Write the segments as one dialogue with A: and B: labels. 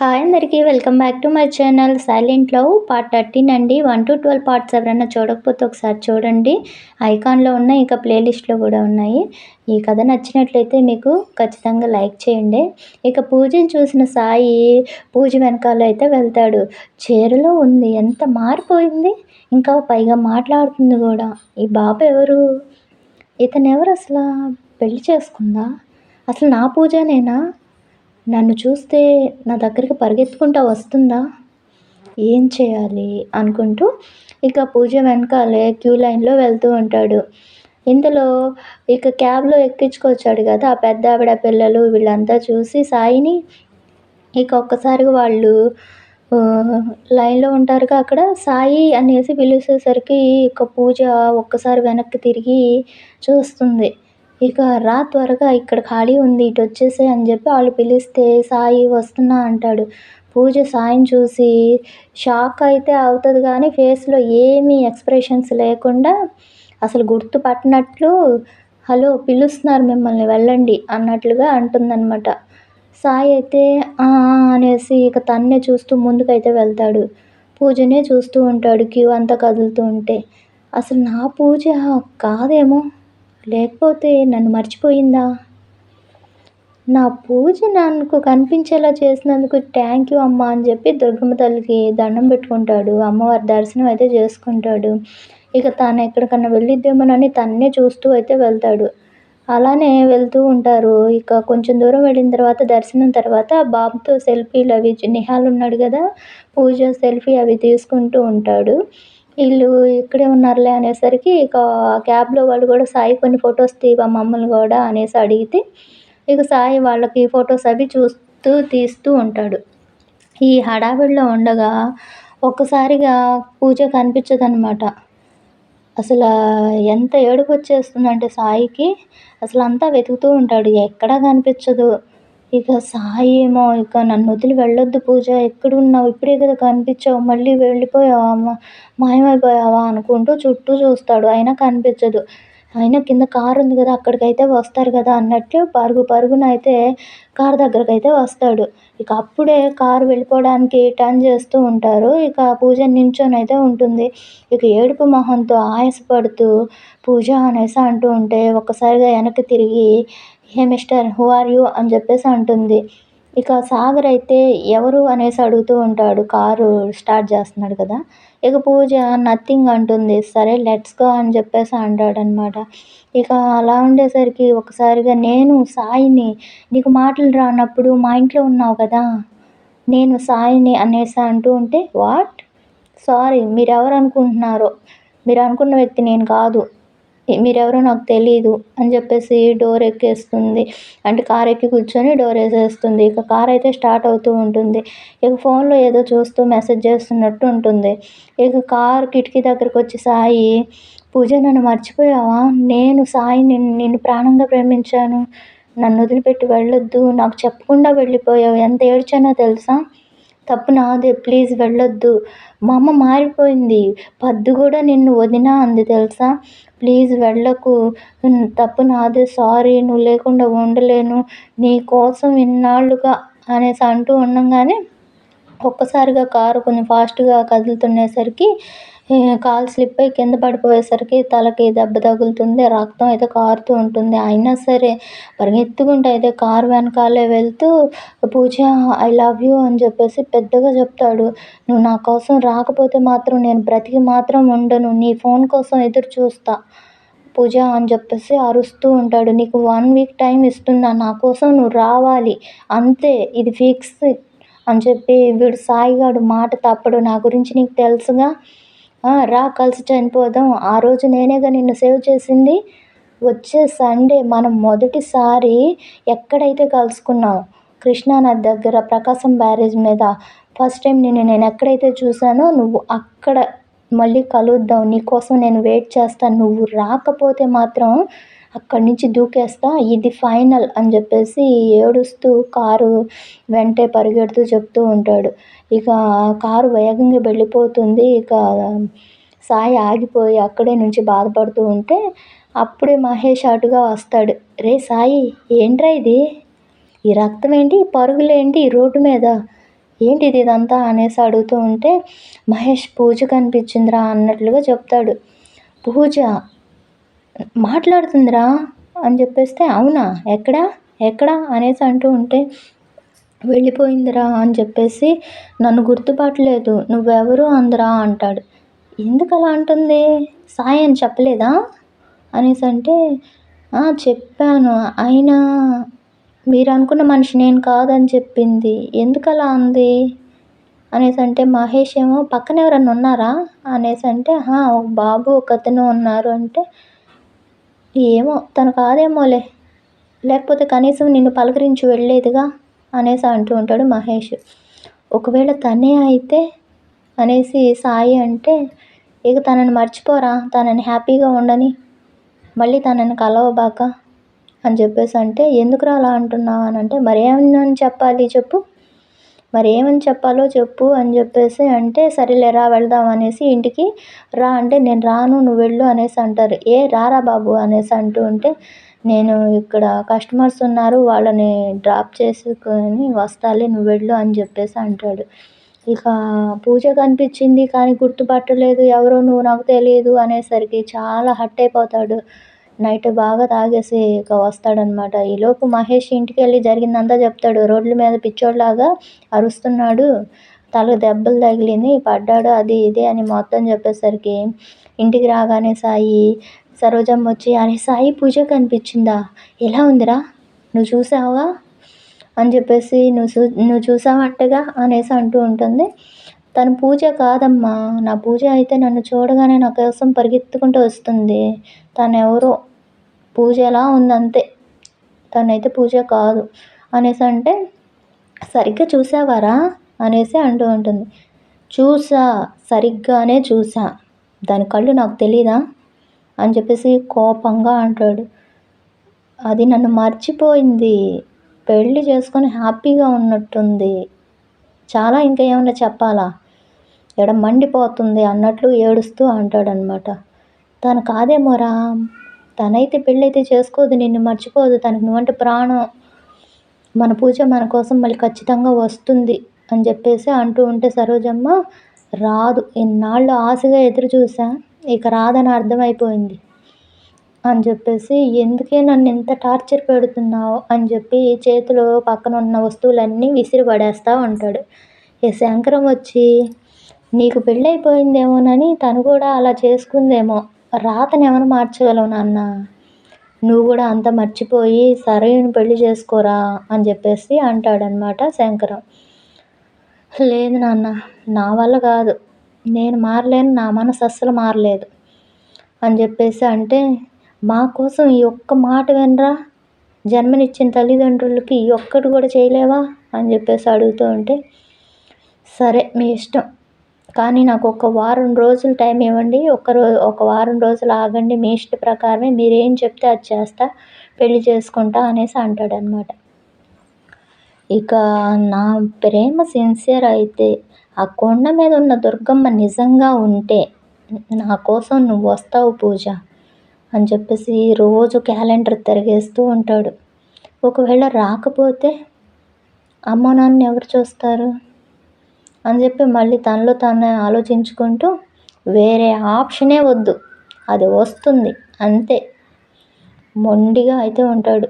A: Hi అందరికీ welcome back to my channel. Silent love part thirteen అండి. One to twelve parts ఎవరైనా చూడకపోతే ఒకసారి చూడండి. ఐకాన్లో ఉన్నాయి ఇంకా ప్లేలిస్ట్లో కూడా ఉన్నాయి. ఈ కథ నచ్చినట్లయితే మీకు ఖచ్చితంగా లైక్ చేయండి. ఇక పూజను చూసిన సాయి పూజ వెనకాల అయితే వెళ్తాడు. చీరలో ఉంది. ఎంత మారిపోయింది. ఇంకా పైగా మాట్లాడుతుంది కూడా. ఈ బాబు ఎవరు? ఇతను ఎవరు అసలు? పెళ్ళి చేసుకుందా? అసలు నా పూజనేనా? నన్ను చూస్తే నా దగ్గరికి పరిగెత్తుకుంటూ వస్తుందా? ఏం చేయాలి? అనుకుంటూ ఇక పూజ వెనకాలే క్యూ లైన్లో వెళ్తూ ఉంటాడు. ఇందులో ఇక క్యాబ్లో ఎక్కించుకొచ్చాడు కదా ఆ పెద్ద ఆవిడ పిల్లలు వీళ్ళంతా చూసి సాయిని ఇక ఒక్కసారిగా వాళ్ళు లైన్లో ఉంటారుగా అక్కడ సాయి అనేసి పిలిచేసరికి ఇక పూజ ఒక్కసారి వెనక్కి తిరిగి చూస్తుంది. ఇక రా త్వరగా ఇక్కడ ఖాళీ ఉంది ఇటు వచ్చేసే అని చెప్పి వాళ్ళు పిలిస్తే సాయి వస్తున్నా అంటాడు. పూజ సాయిని చూసి షాక్ అయితే అవుతుంది కానీ ఫేస్లో ఏమీ ఎక్స్ప్రెషన్స్ లేకుండా అసలు గుర్తుపట్టినట్లు హలో పిలుస్తున్నారు మిమ్మల్ని వెళ్ళండి అన్నట్లుగా అంటుందన్నమాట. సాయి అయితే అనేసి ఇక తన్నే చూస్తూ ముందుకైతే వెళ్తాడు. పూజనే చూస్తూ ఉంటాడు క్యూ అంతా కదులుతూ ఉంటే. అసలు నా పూజ కాదేమో. లేకపోతే నన్ను మర్చిపోయిందా? నా పూజ నాకు కనిపించేలా చేసినందుకు థ్యాంక్ యూ అమ్మ అని చెప్పి దుర్గమ్మ తల్లికి దండం పెట్టుకుంటాడు. అమ్మవారి దర్శనం అయితే చేసుకుంటాడు. ఇక తాను ఎక్కడికన్నా వెళ్ళిద్దేమోనని తన్నే చూస్తూ అయితే వెళ్తాడు. అలానే వెళ్తూ ఉంటారు. ఇక కొంచెం దూరం వెళ్ళిన తర్వాత దర్శనం తర్వాత బాబుతో సెల్ఫీలు అవి నిహాల్ ఉన్నాడు కదా పూజ సెల్ఫీ అవి తీసుకుంటూ ఉంటాడు. వీళ్ళు ఇక్కడే ఉన్నారులే అనేసరికి ఇక క్యాబ్లో వాళ్ళు కూడా సాయి కొన్ని ఫొటోస్ తీవా మమ్మల్ని కూడా అనేసి అడిగితే ఇక సాయి వాళ్ళకి ఫొటోస్ అవి చూస్తూ తీస్తూ ఉంటాడు. ఈ హడావిడిలో ఉండగా ఒక్కసారిగా పూజ కనిపించదనమాట అసలు ఎంత ఏడుపు వచ్చేస్తుందంటే సాయికి అసలు అంతా వెతుకుతూ ఉంటాడు. ఎక్కడా కనిపించదు. ఇక సాయి ఏమో ఇక నన్ను వదిలి వెళ్ళొద్దు పూజ ఎక్కడున్నావు? ఇప్పుడే కదా కనిపించావు మళ్ళీ వెళ్ళిపోయావా? మాయమైపోయావా అనుకుంటూ చుట్టూ చూస్తాడు. అయినా కనిపించదు. అయినా కింద కారు ఉంది కదా అక్కడికైతే వస్తారు కదా అన్నట్టు పరుగు పరుగున అయితే కారు దగ్గరకు అయితే వస్తాడు. ఇక అప్పుడే కారు వెళ్ళిపోవడానికి టర్న్ చేస్తూ ఉంటారు. ఇక పూజ నించొని అయితే ఉంటుంది. ఇక ఏడుపు మొహంతో ఆయాసపడుతూ పూజ అనేసి అంటూ ఉంటే ఒక్కసారిగా వెనక్కి తిరిగి hey mister who are you? అని చెప్పేసి అంటుంది. ఇక సాగర్ అయితే ఎవరు అనేసి అడుగుతూ ఉంటాడు. కారు స్టార్ట్ చేస్తున్నాడు కదా. ఇక పూజ నథింగ్ అంటుంది. సరే లెట్స్ గో అని చెప్పేసి అంటాడనమాట. ఇక అలా ఉండేసరికి ఒకసారిగా నేను సాయిని నీకు మాటలు రానప్పుడు మా ఇంట్లో ఉన్నావు కదా. నేను సాయిని అనేసి అంటూ ఉంటే వాట్? సారీ మీరెవరు అనుకుంటున్నారో? మీరు అనుకున్న వ్యక్తి నేను కాదు. మీరెవరో నాకు తెలీదు అని చెప్పేసి డోర్ ఎక్కేస్తుంది. అంటే కార్ ఎక్కి కూర్చొని డోర్ వేసేస్తుంది. ఇక కార్ అయితే స్టార్ట్ అవుతూ ఉంటుంది. ఇక ఫోన్లో ఏదో చూస్తూ మెసేజ్ చేస్తున్నట్టు ఉంటుంది. ఇక కార్ కిటికీ దగ్గరకు వచ్చి సాయి పూజ నన్ను మర్చిపోయావా? నేను సాయి నిన్ను నిన్ను ప్రాణంగా ప్రేమించాను. నన్ను వదిలిపెట్టి వెళ్ళొద్దు. నాకు చెప్పకుండా వెళ్ళిపోయావు. ఎంత ఏడ్చానో తెలుసా? తప్పు నాదే ప్లీజ్ వెళ్ళొద్దు. మా అమ్మ మారిపోయింది. పద్దు కూడా నిన్ను వదినా అంది తెలుసా? ప్లీజ్ వెళ్ళకు. తప్పు నాదే సారీ నువ్వు లేకుండా ఉండలేను. నీ కోసం ఇన్నాళ్ళుగా అనేసి అంటూ ఉండంగానే ఒక్కసారిగా కారు కొంచెం ఫాస్ట్గా కదులుతుండేసరికి కాలు స్లిప్ అయ్యి కింద పడిపోయేసరికి తలకి దెబ్బ తగులుతుంది రక్తం అయితే కారుతూ ఉంటుంది. అయినా సరే పరిగెత్తుకుంటూ అయితే కారు వెనకాలే వెళ్తూ పూజ ఐ లవ్ యూ అని చెప్పేసి పెద్దగా చెప్తాడు. నువ్వు నా కోసం రాకపోతే మాత్రం నేను బ్రతికి మాత్రం ఉండను నీ ఫోన్ కోసం ఎదురు చూస్తా పూజ అని చెప్పేసి అరుస్తూ ఉంటాడు. నీకు వన్ వీక్ టైం ఇస్తున్నా నా కోసం నువ్వు రావాలి అంతే ఇది ఫిక్స్ అని చెప్పి వీడు సాయిగాడు మాట తప్పడు. నా గురించి నీకు తెలుసుగా? రా కలిసి చనిపోదాం. ఆ రోజు నేనేగా నిన్ను సేవ్ చేసింది. వచ్చే సండే మనం మొదటిసారి ఎక్కడైతే కలుసుకున్నాం కృష్ణానది దగ్గర ప్రకాశం బ్యారేజ్ మీద ఫస్ట్ టైం నేను నేను ఎక్కడైతే చూసానో నువ్వు అక్కడ మళ్ళీ కలుద్దాం. నీకోసం నేను వెయిట్ చేస్తాను. నువ్వు రాకపోతే మాత్రం అక్కడి నుంచి దూకేస్తా ఇది ఫైనల్ అని చెప్పేసి ఏడుస్తూ కారు వెంటే పరిగెడుతూ చెప్తూ ఉంటాడు. ఇక కారు వేగంగా వెళ్ళిపోతుంది. ఇక సాయి ఆగిపోయి అక్కడే నుంచి బాధపడుతూ ఉంటే అప్పుడే మహేష్ అటుగా వస్తాడు. రే సాయి ఏంట్రా ఇది? ఈ రక్తం ఏంటి? ఈ పరుగులేంటి ఈ రోడ్డు మీద? ఏంటిది ఇదంతా? అనేసి అడుగుతూ ఉంటే మహేష్ పూజ కనిపించిందిరా అన్నట్లుగా చెప్తాడు. పూజ మాట్లాడుతుందిరా అని చెప్పేస్తే అవునా? ఎక్కడ? ఎక్కడ? అనేసి అంటూ ఉంటే వెళ్ళిపోయిందిరా అని చెప్పేసి నన్ను గుర్తుపట్టలేదు. నువ్వెవరు అందరా అంటాడు. ఎందుకు అలా అంటుంది? సాయి అని చెప్పలేదా? అనేసి అంటే చెప్పాను. అయినా మీరు అనుకున్న మనిషి నేను కాదని చెప్పింది. ఎందుకు అలా అంది? అనేసి అంటే మహేష్ ఏమో పక్కన ఎవరన్నా ఉన్నారా? అనేసి అంటే ఒక బాబు ఒక అతను ఉన్నారు. అంటే ఏమో తను కాదేమోలే. లేకపోతే కనీసం నిన్ను పలకరించి వెళ్ళలేదుగా? అనేసి అంటూ ఉంటాడు మహేష్. ఒకవేళ తనే అయితే అనేసి సాయి అంటే ఇక తనని మర్చిపోరా తనని హ్యాపీగా ఉండని. మళ్ళీ తనని కలవబాక అని చెప్పేసి అంటే ఎందుకురా అలా అంటున్నావు? అని అంటే మరేమని చెప్పాలి చెప్పు. మరి ఏమని చెప్పాలో చెప్పు అని చెప్పేసి అంటే సరేలే రా వెళ్దాం అనేసి ఇంటికి రా అంటే నేను రాను నువ్వు వెళ్ళు అనేసి అంటారు. ఏ రారా బాబు అనేసి అంటూ ఉంటే నేను ఇక్కడ కస్టమర్స్ ఉన్నారు వాళ్ళని డ్రాప్ చేసుకొని వస్తాలే నువ్వు వెళ్ళు అని చెప్పేసి అంటాడు. ఇక పూజ కనిపించింది కానీ గుర్తుపట్టలేదు ఎవరో నువ్వు నాకు తెలియదు అనేసరికి చాలా హట్ అయిపోతాడు. నైట్ బాగా తాగేసి ఇక వస్తాడనమాట ఈలోపు మహేష్ ఇంటికి వెళ్ళి జరిగిందంతా చెప్తాడు. రోడ్ల మీద పిచ్చోడ్లాగా అరుస్తున్నాడు. తలకు దెబ్బలు తగిలింది. పడ్డాడు. అది ఇది అని మొత్తం చెప్పేసరికి ఇంటికి రాగానే సాయి సరోజమ్మ వచ్చి అరే సాయి పూజ కనిపించిందా? ఎలా ఉందిరా? నువ్వు చూసావా? అని చెప్పేసి నువ్వు చూ నువ్వు చూసావంటగా? అనేసి అంటూ ఉంటుంది. తను పూజ కాదమ్మా. నా పూజ అయితే నన్ను చూడగానే నా కోసం పరిగెత్తుకుంటూ వస్తుంది. తను ఎవరో పూజ ఎలా ఉందంతే. తనైతే పూజ కాదు. అనేసి అంటే సరిగ్గా చూసావారా? అనేసి అంటూ ఉంటుంది. చూసా సరిగ్గానే చూసా. దాని కళ్ళు నాకు తెలీదా? అని చెప్పేసి కోపంగా అంటాడు. అది నన్ను మర్చిపోయింది. పెళ్ళి చేసుకొని హ్యాపీగా ఉన్నట్టుంది. చాలా ఇంకా ఏమైనా చెప్పాలా? ఎడ మండిపోతుంది అన్నట్లు ఏడుస్తూ అంటాడనమాట తను కాదేమోరా? తనైతే పెళ్ళైతే చేసుకోదు నిన్ను మర్చిపోదు. తనకు నువ్వంటే ప్రాణం. మన పూజ మన కోసం మళ్ళీ ఖచ్చితంగా వస్తుంది అని చెప్పేసి అంటూ ఉంటే సరోజమ్మ రాదు. ఇన్నాళ్ళు ఆశగా ఎదురు చూసా ఇక రాదని అర్థమైపోయింది అని చెప్పేసి ఎందుకే నన్ను ఇంత టార్చర్ పెడుతున్నావు? అని చెప్పి చేతిలో పక్కన ఉన్న వస్తువులన్నీ విసిరి పడేస్తూ ఉంటాడు. ఈ శంకరం వచ్చి నీకు పెళ్ళైపోయిందేమోనని తను కూడా అలా చేసుకుందేమో. రాతను ఎవరు మార్చగలవు నాన్న? నువ్వు కూడా అంత మర్చిపోయి సరైన పెళ్ళి చేసుకోరా అని చెప్పేసి అంటాడనమాట శంకరం. లేదు నాన్న నా వల్ల కాదు. నేను మారలేను నా మనసు అస్సలు మారలేదు అని చెప్పేసి అంటే మా కోసం ఈ ఒక్క మాట వినరా? జన్మనిచ్చిన తల్లిదండ్రులకి ఈ ఒక్కటి కూడా చేయలేవా? అని చెప్పేసి అడుగుతూ ఉంటే సరే మీ ఇష్టం. కానీ నాకు ఒక వారం రోజులు టైం ఇవ్వండి. ఒక రో ఒక వారం రోజులు ఆగండి. మీ ఇష్ట ప్రకారమే మీరు ఏం చెప్తే అది చేస్తా పెళ్ళి చేసుకుంటా అనేసి అంటాడనమాట ఇక నా ప్రేమ సిన్సియర్ అయితే ఆ కొండ మీద ఉన్న దుర్గమ్మ నిజంగా ఉంటే నా కోసం నువ్వు వస్తావు పూజ అని చెప్పేసి రోజు క్యాలెండర్ తిరిగేస్తూ ఉంటాడు. ఒకవేళ రాకపోతే అమ్మ నాన్న ఎవరు చూస్తారు? అని చెప్పి మళ్ళీ తనలో తాను ఆలోచించుకుంటూ వేరే ఆప్షనే వద్దు. అది వస్తుంది. అంతే. మొండిగా అయితే ఉంటాడు.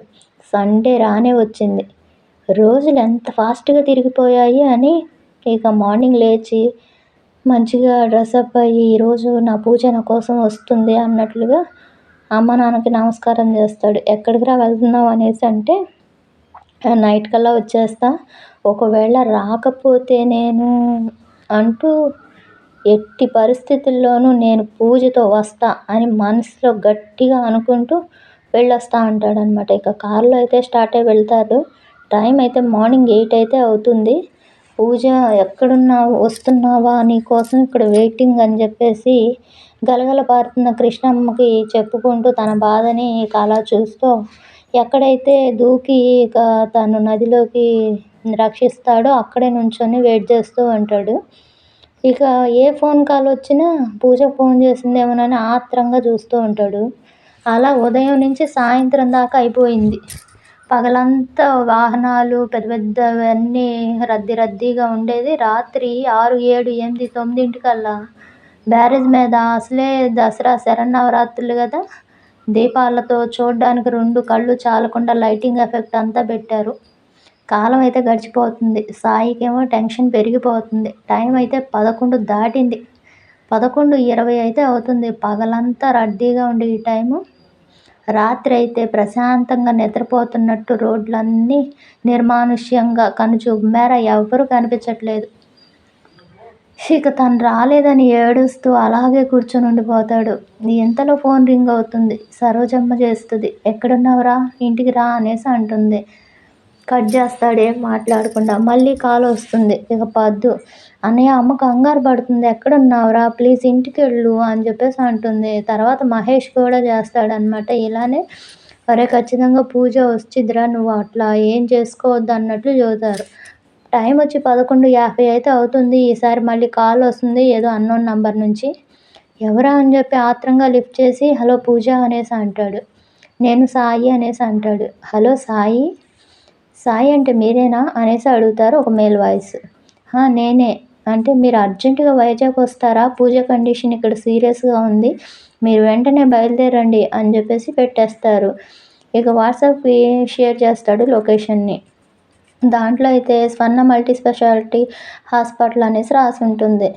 A: సండే రానే వచ్చింది. రోజులు ఎంత ఫాస్ట్గా తిరిగిపోయాయి అని ఇక మార్నింగ్ లేచి మంచిగా డ్రెస్అప్ అయ్యి ఈరోజు నా పూజ నా కోసం వస్తుంది అన్నట్లుగా అమ్మ నాన్నకి నమస్కారం చేస్తాడు. ఎక్కడికి రా వెళ్తున్నావు అనేసి అంటే నైట్ కల్లా వచ్చేస్తా. ఒకవేళ రాకపోతే నేను అంటూ ఎట్టి పరిస్థితుల్లోనూ నేను పూజతో వస్తా అని మనసులో గట్టిగా అనుకుంటూ వెళ్ళొస్తా అంటాడనమాట ఇక కారులో అయితే స్టార్ట్ అయి వెళ్తారు టైం అయితే మార్నింగ్ ఎయిట్ అయితే అవుతుంది. పూజ ఎక్కడున్నావు? వస్తున్నావా? నీకోసం ఇక్కడ వెయిటింగ్ అని చెప్పేసి గలగల పారుతున్న కృష్ణమ్మకి చెప్పుకుంటూ తన బాధని ఇక అలా చూస్తూ ఎక్కడైతే దూకి ఇక తను నదిలోకి రక్షిస్తాడో అక్కడే నుంచొని వెయిట్ చేస్తూ ఉంటాడు. ఇక ఏ ఫోన్ కాల్ వచ్చినా పూజ ఫోన్ చేసిందేమోనని ఆత్రంగా చూస్తూ ఉంటాడు. అలా ఉదయం నుంచి సాయంత్రం దాకా అయిపోయింది. పగలంతా వాహనాలు పెద్ద పెద్దవన్నీ రద్దీ రద్దీగా ఉండేది. రాత్రి ఆరు ఏడు ఎనిమిది తొమ్మిదింటికల్లా బ్యారేజ్ మీద అసలే దసరా శరన్నవరాత్రులు కదా. దీపాలతో చూడడానికి రెండు కళ్ళు చాలకుండా లైటింగ్ ఎఫెక్ట్ అంతా పెట్టారు. కాలం అయితే గడిచిపోతుంది. సాయికేమో టెన్షన్ పెరిగిపోతుంది. టైం అయితే పదకొండు దాటింది. పదకొండు ఇరవై అయితే అవుతుంది. పగలంతా రద్దీగా ఉండే ఈ టైము. రాత్రి అయితే ప్రశాంతంగా నిద్రపోతున్నట్టు రోడ్లన్నీ నిర్మానుష్యంగా కనుచూపు. మేర ఎవ్వరూ కనిపించట్లేదు. ఇక తను రాలేదని ఏడుస్తూ అలాగే కూర్చొని ఉండిపోతాడు. ఇంతలో ఫోన్ రింగ్ అవుతుంది. సరోజమ్మ చేస్తుంది. ఎక్కడున్నావురా? ఇంటికి రా అనేసి అంటుంది. కట్ చేస్తాడు ఏం మాట్లాడకుండా మళ్ళీ కాల్ వస్తుంది. ఇక పద్దు అన్నయ్య అమ్మ కంగారు పడుతుంది. ఎక్కడున్నావురా? ప్లీజ్ ఇంటికి వెళ్ళు అని చెప్పేసి అంటుంది. తర్వాత మహేష్ కూడా చేస్తాడనమాట ఇలానే? అరే ఖచ్చితంగా పూజ వచ్చిద్దిరా నువ్వు అట్లా? ఏం చేసుకోవద్దు అన్నట్లు చదువుతారు టైం వచ్చి పదకొండు యాభై అయితే అవుతుంది. ఈసారి మళ్ళీ కాల్ వస్తుంది. ఏదో అన్నోన్ నంబర్ నుంచి. ఎవరా అని చెప్పి ఆత్రంగా లిఫ్ట్ చేసి హలో పూజ అనేసి అంటాడు. నేను సాయి అనేసి అంటాడు. హలో సాయి? సాయి అంటే మీరేనా? అనేసి అడుగుతారు ఒక మేల్ వాయిస్. నేనే. అంటే మీరు అర్జెంటుగా వైజాగ్ వస్తారా? పూజ కండిషన్ ఇక్కడ సీరియస్గా ఉంది. మీరు వెంటనే బయలుదేరండి అని చెప్పేసి పెట్టేస్తారు. ఇక వాట్సాప్కి షేర్ చేస్తాడు లొకేషన్ని. దాంట్లో అయితే స్వర్ణ మల్టీ స్పెషాలిటీ హాస్పిటల్ అనేసి రాసి ఉంటుంది.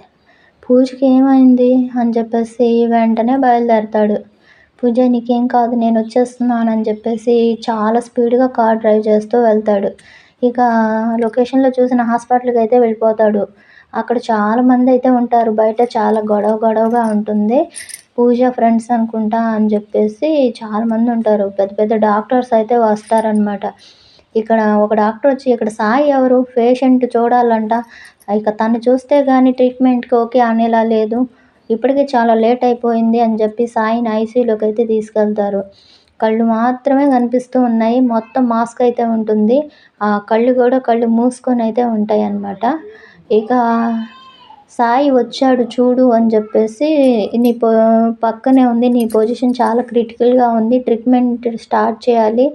A: పూజకి ఏమైంది? అని చెప్పేసి వెంటనే బయలుదేరతాడు. పూజ నీకేం కాదు నేను వచ్చేస్తున్నాను అని చెప్పేసి చాలా స్పీడ్గా కార్ డ్రైవ్ చేస్తూ వెళ్తాడు. ఇక లొకేషన్లో చూసిన హాస్పిటల్కి అయితే వెళ్ళిపోతాడు. అక్కడ చాలామంది అయితే ఉంటారు. బయట చాలా గొడవ గొడవగా ఉంటుంది. పూజ ఫ్రెండ్స్ అనుకుంటా అని చెప్పేసి చాలామంది ఉంటారు. పెద్ద పెద్ద డాక్టర్స్ అయితే వస్తారనమాట ఇక్కడ ఒక డాక్టర్ వచ్చి ఇక్కడ సాయి ఎవరు? పేషెంట్ చూడాలంట. ఇక తను చూస్తే కానీ ట్రీట్మెంట్కి ఓకే అనేలా లేదు. ఇప్పటికే చాలా లేట్ అయిపోయింది అని చెప్పి సాయిని ఐసీయూలోకి అయితే తీసుకెళ్తారు. కళ్ళు మాత్రమే కనిపిస్తూ ఉన్నాయి. మొత్తం మాస్క్ అయితే ఉంటుంది. ఆ కళ్ళు కూడా కళ్ళు మూసుకొని అయితే ఉంటాయి అన్నమాట ఇక సాయి వచ్చాడు చూడు అని చెప్పేసి నీ పో పక్కనే ఉంది నీ పొజిషన్ చాలా క్రిటికల్గా ఉంది ట్రీట్మెంట్ స్టార్ట్ చేయాలి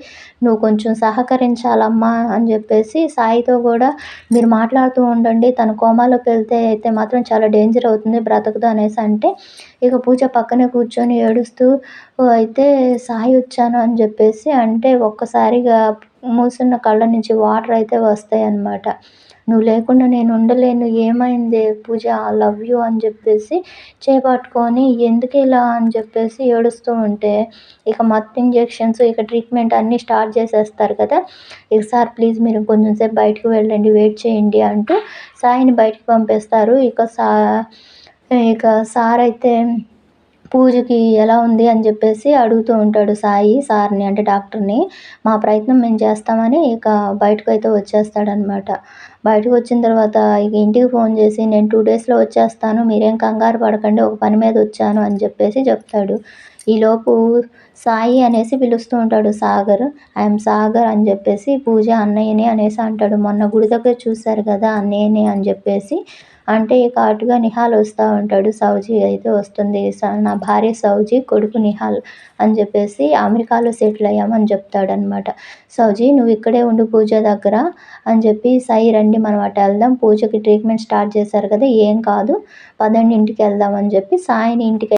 A: నువ్వు కొంచెం సహకరించాలమ్మా అని చెప్పేసి సాయితో కూడా మీరు మాట్లాడుతూ ఉండండి తను కోమాలోకి వెళ్తే అయితే మాత్రం చాలా డేంజర్ అవుతుంది బ్రతకదు అనేసి అంటే ఇక పూజ పక్కనే కూర్చొని ఏడుస్తూ అయితే సాయి వచ్చాను అని చెప్పేసి అంటే ఒక్కసారిగా మూసున్న కళ్ళ నుంచి వాటర్ అయితే వస్తాయి అన్నమాట నువ్వు లేకుండా నేను ఉండలేను ఏమైంది? పూజ ఐ లవ్ యూ అని చెప్పేసి చేపట్టుకొని ఎందుకు ఇలా అని చెప్పేసి ఏడుస్తూ ఉంటే ఇక మత్తు ఇంజెక్షన్స్ ఇక ట్రీట్మెంట్ అన్నీ స్టార్ట్ చేసేస్తారు కదా. ఇక సార్ ప్లీజ్ మీరు కొంచెం సేపు బయటకు వెళ్ళండి వెయిట్ చేయండి అంటూ సాయిని బయటకు పంపేస్తారు. ఇక సా ఇక సార్ అయితే పూజకి ఎలా ఉంది అని చెప్పేసి అడుగుతూ ఉంటాడు సాయి సార్ని అంటే డాక్టర్ని. మా ప్రయత్నం మేము చేస్తామని ఇక బయటకు అయితే వచ్చేస్తాడనమాట. బయటకు వచ్చిన తర్వాత ఇక ఇంటికి ఫోన్ చేసి నేను టూ డేస్లో వచ్చేస్తాను మీరేం కంగారు పడకండి ఒక పని మీద వచ్చాను అని చెప్పేసి చెప్తాడు. ఈలోపు సాయి అనేసి పిలుస్తూ ఉంటాడు సాగర్ ఐఎమ్ సాగర్ అని చెప్పేసి పూజ అన్నయ్యనే అనేసి అంటాడు. మొన్న గుడి దగ్గర చూశారు కదా అన్నయ్యనే అని చెప్పేసి అంటే ఇక అటుగా నిహాల్ వస్తూ ఉంటాడు. సౌజీ అయితే వస్తుంది. నా భార్య సౌజీ కొడుకు నిహాల్ అని చెప్పేసి అమెరికాలో సెటిల్ అయ్యామని చెప్తాడనమాట సౌజీ నువ్వు ఇక్కడే ఉండు పూజ దగ్గర అని చెప్పి సాయి రండి మనం అటు వెళ్దాం. పూజకి ట్రీట్మెంట్ స్టార్ట్ చేశారు కదా ఏం కాదు. పదండి ఇంటికి వెళ్దాం అని చెప్పి సాయిని ఇంటికి